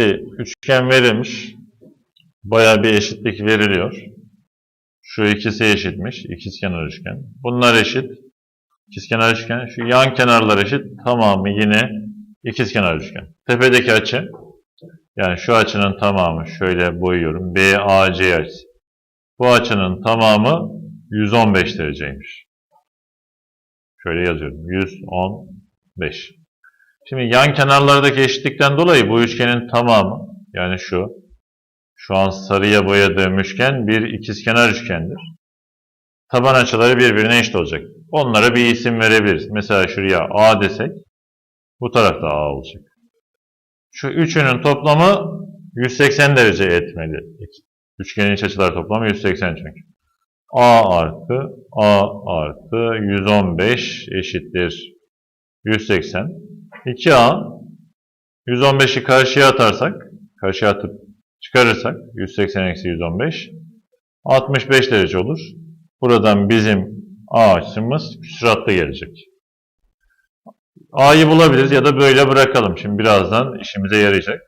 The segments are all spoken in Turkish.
Bir üçgen verilmiş. Bayağı bir eşitlik veriliyor. Şu ikisi eşitmiş. İkizkenar üçgen. Bunlar eşit. İkizkenar üçgen. Şu yan kenarlar eşit. Tamamı yine ikizkenar üçgen. Tepedeki açı yani şu açının tamamı şöyle boyuyorum. BAC açısı. Bu açının tamamı 115 dereceymiş. Şöyle yazıyorum. 115. Şimdi yan kenarlardaki eşitlikten dolayı bu üçgenin tamamı yani şu şu an sarıya boyadığım üçgen bir ikizkenar üçgendir. Taban açıları birbirine eşit olacak. Onlara bir isim verebiliriz. Mesela şuraya A desek bu tarafta A olacak. Şu üçünün toplamı 180 derece etmeli. Üçgenin iç açılar toplamı 180 çünkü. A artı A artı 115 eşittir 180. 2A 115'i karşıya atarsak, karşıya atıp çıkarırsak 180 eksi 115 65 derece olur. Buradan bizim A açımız küsuratlı gelecek. A'yı bulabiliriz ya da böyle bırakalım. Şimdi birazdan işimize yarayacak.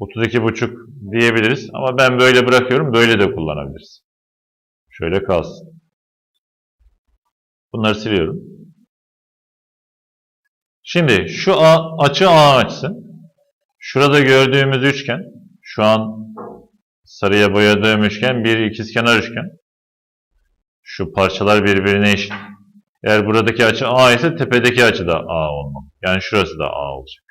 32,5 diyebiliriz ama ben böyle bırakıyorum. Böyle de kullanabiliriz. Şöyle kalsın. Bunları siliyorum. Şimdi şu açı A açısı. Şurada gördüğümüz üçgen, şu an sarıya boyadığım üçgen bir ikizkenar üçgen. Şu parçalar birbirine eşit. Eğer buradaki açı A ise tepedeki açı da A olmalı. Yani şurası da A olacak.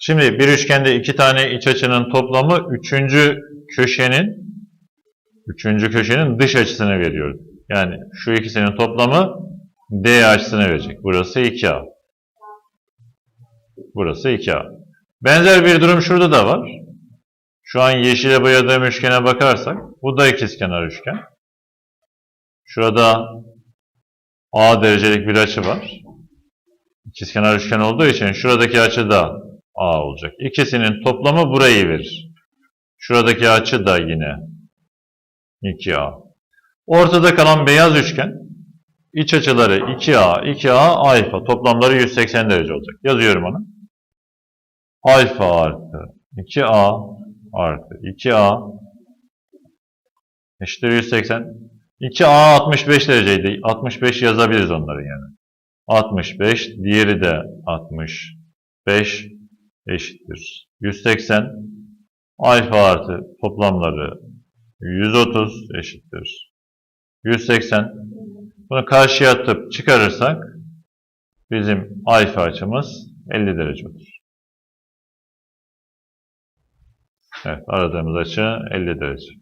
Şimdi bir üçgende iki tane iç açının toplamı üçüncü köşenin üçüncü köşenin dış açısını veriyor. Yani şu ikisinin toplamı D açısını verecek. Burası 2A. Burası 2A. Benzer bir durum şurada da var. Şu an yeşile boyadığım üçgene bakarsak bu da ikizkenar üçgen. Şurada A derecelik bir açı var. İkizkenar üçgen olduğu için şuradaki açı da A olacak. İkisinin toplamı burayı verir. Şuradaki açı da yine 2A. Ortada kalan beyaz üçgen iç açıları 2A, 2A, alfa toplamları 180 derece olacak. Yazıyorum onu. Alfa artı 2A artı 2A eşittir 180. 2A 65 dereceydi. 65 yazabiliriz onları yani. 65, diğeri de 65 eşittir. 180 alfa artı toplamları 130 eşittir. 180 bunu karşıya atıp çıkarırsak bizim alfa açımız 50 derece olur. Evet aradığımız açı 50 derece.